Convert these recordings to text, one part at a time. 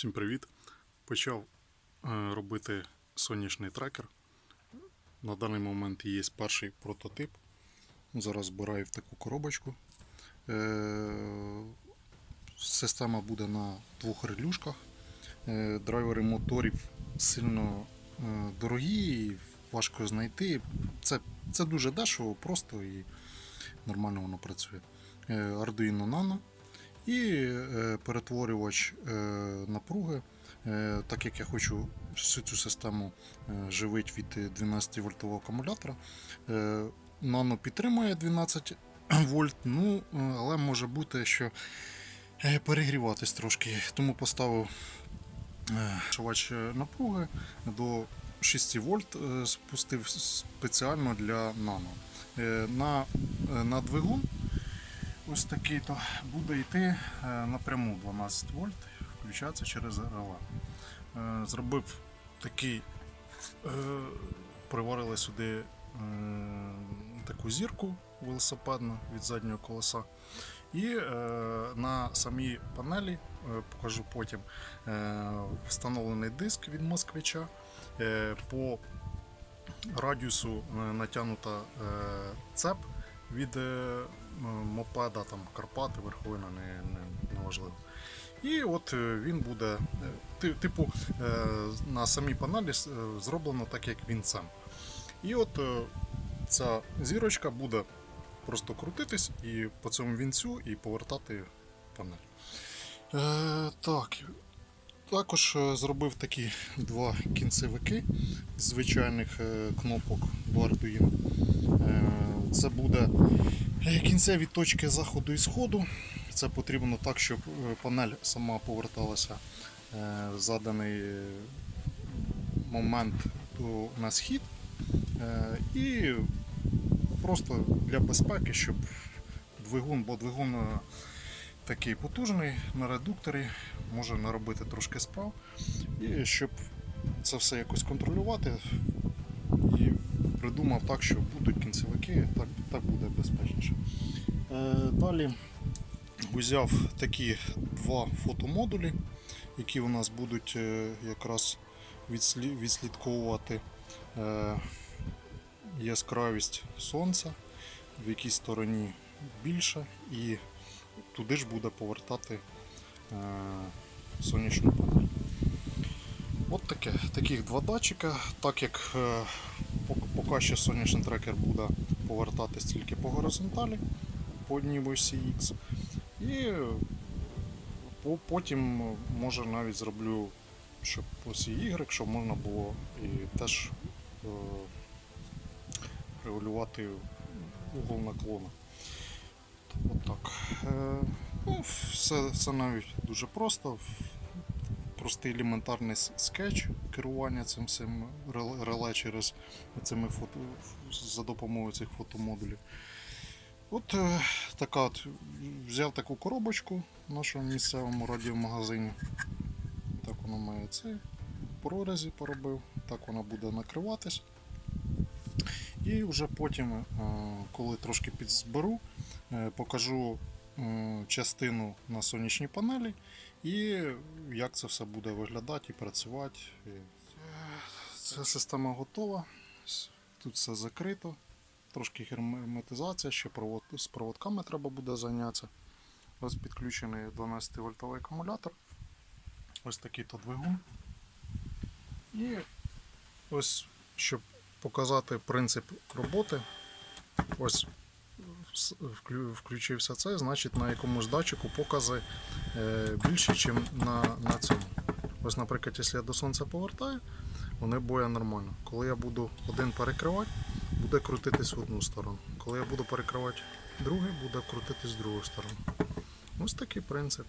Всім привіт! Почав е, робити сонячний трекер. На даний момент є перший прототип. Зараз збираю в таку коробочку. Е, Система буде на двох релюшках. Е, Драйвери моторів сильно дорогі, важко знайти. Це, це дуже дешево, просто і нормально воно працює. Arduino Nano і е, перетворювач е, напруги. Е, Так як я хочу всю цю систему живити від 12 вольтового акумулятора. Nano підтримує 12 вольт, ну, але може бути, що перегріватись трошки. Тому поставив шивач напруги до 6 вольт, спустив спеціально для нано. На, на двигун ось такий то буде йти е, напряму 12 вольт, включатися через реле. Зробив такий, е, приварили сюди е, таку зірку велосипедну від заднього колеса. І на самій панелі, покажу потім, встановлений диск від москвича. По радіусу натягнута цеп від мопеда, там Карпати, верховина, не, не, неважливо. І от е, він буде, е, типу, е, на самій панелі зроблено так, як він сам. І от ця зірочка буде просто крутитись і по цьому вінцю і повертати панель. Е, так. Також зробив такі два кінцевики з звичайних кнопок до Arduino. Це буде кінцеві точки заходу і сходу. Це потрібно так, щоб е, панель сама поверталася е, в заданий е, момент на схід. І просто для безпеки, щоб двигун, бо двигун такий потужний на редукторі, може наробити трошки справ. І щоб це все якось контролювати, придумав так, що будуть кінцевики, так, так буде безпечніше. Е, Далі взяв такі два фотомодулі, які у нас будуть е, якраз відслідковувати е, яскравість сонця, в якій стороні більше, і туди ж буде повертати сонячну панель. От таке, таких два датчика, так як поки що сонячний трекер буде повертатись тільки по горизонталі, по одній осі X. І потім може навіть зроблю, щоб осі Y, щоб можна було і теж е, регулювати угол наклону. От так. Е, ну, все, все навіть дуже просто. Простий елементарний скетч керування цим всім реле через цими фото, за допомогою цих фотомодулів. От е, така от взяв таку коробочку в нашому місцевому радіомагазині. Так воно має це. В прорізі поробив, так вона буде накриватись. І вже потім, е, коли трошки підзберу, е, покажу частину на сонячній панелі і як це все буде виглядати і працювати. Ця система готова. Тут все закрито. Трошки герметизація, ще з проводками треба буде зайнятися. Ось підключений 12 вольтовий акумулятор. Ось такий то двигун. І ось, щоб показати принцип роботи, ось включився це, значить на якомусь датчику покази е, більше, ніж на, на цьому. Ось, наприклад, якщо я до сонця повертаю, вони боє нормально. Коли я буду один перекривати, буде крутитись в одну сторону. Коли я буду перекривати другий, буде крутитись в другу сторону. Ось такий принцип.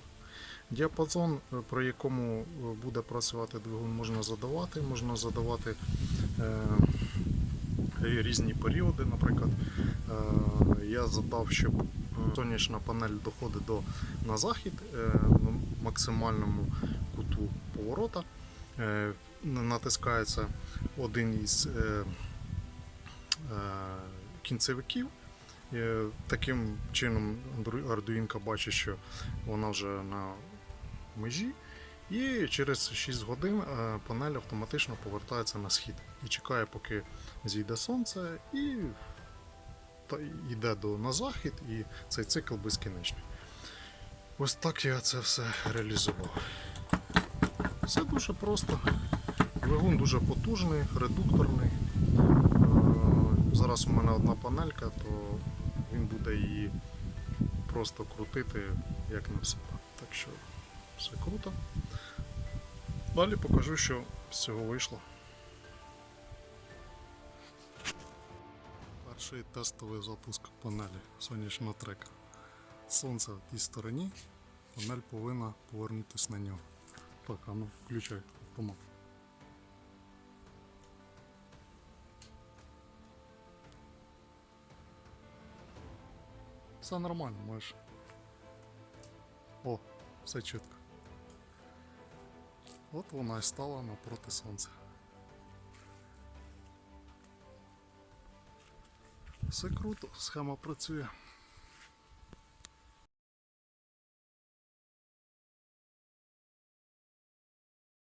Діапазон, е, при якому е, буде працювати двигун, можна задавати. Можна задавати е, різні періоди. Наприклад, я задав, щоб е, сонячна панель доходить до, на захід е, на максимальному куту поворота. Е, натискається один із е, е, кінцевиків. Е, Таким чином Arduino бачить, що вона вже на межі, І через 6 годин е, панель автоматично повертається на схід і чекає, поки зійде сонце, і йде до, на захід, і цей цикл безкінечний. Ось так я це все реалізував. Все дуже просто. Двигун дуже потужний, редукторний. Е, Зараз у мене одна панелька, то він буде її просто крутити як на себе. Так що все круто. Далі покажу, що з цього вийшло. Перший тестовий запуск панелі сонячного трека. Сонце в тій стороні, панель повинна повернутися на нього. Так, а ну, включай автомат. Все нормально, можеш. О, все чітко. От вона і стала напроти сонця. Все круто, схема працює.